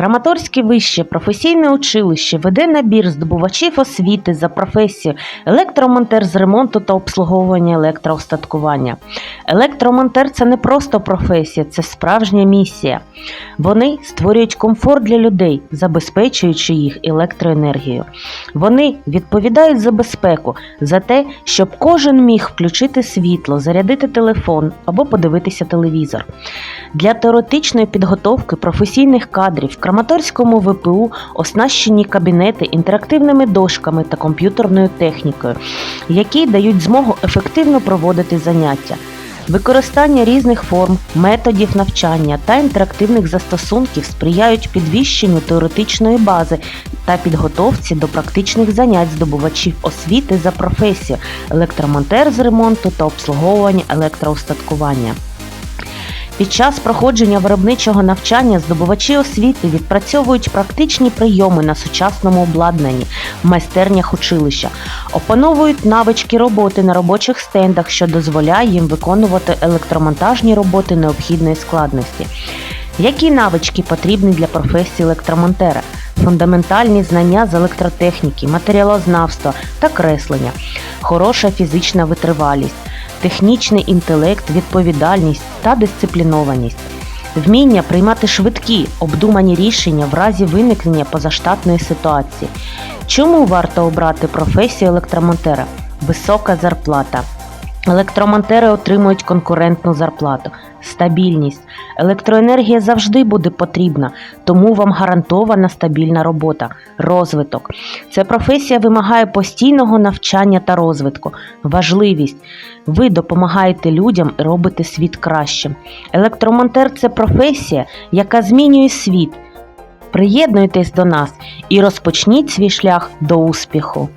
Краматорське вище професійне училище веде набір здобувачів освіти за професією електромонтер з ремонту та обслуговування електроостаткування. Електромонтер це не просто професія, це справжня місія. Вони створюють комфорт для людей, забезпечуючи їх електроенергією. Вони відповідають за безпеку, за те, щоб кожен міг включити світло, зарядити телефон або подивитися телевізор. Для теоретичної підготовки професійних кадрів Краматорському ВПУ оснащені кабінети інтерактивними дошками та комп'ютерною технікою, які дають змогу ефективно проводити заняття. Використання різних форм, методів навчання та інтерактивних застосунків сприяють підвищенню теоретичної бази та підготовці до практичних занять здобувачів освіти за професією електромонтер з ремонту та обслуговування електроустаткування. Під час проходження виробничого навчання здобувачі освіти відпрацьовують практичні прийоми на сучасному обладнанні в майстернях училища, опановують навички роботи на робочих стендах, що дозволяє їм виконувати електромонтажні роботи необхідної складності. Які навички потрібні для професії електромонтера? Фундаментальні знання з електротехніки, матеріалознавства та креслення, хороша фізична витривалість, технічний інтелект, відповідальність та дисциплінованість, вміння приймати швидкі, обдумані рішення в разі виникнення позаштатної ситуації. Чому варто обрати професію електромонтера? Висока зарплата. Електромонтери отримують конкурентну зарплату, стабільність. Електроенергія завжди буде потрібна, тому вам гарантована стабільна робота, розвиток. Ця професія вимагає постійного навчання та розвитку, важливість. Ви допомагаєте людям і робите світ кращим. Електромонтер це професія, яка змінює світ. Приєднуйтесь до нас і розпочніть свій шлях до успіху.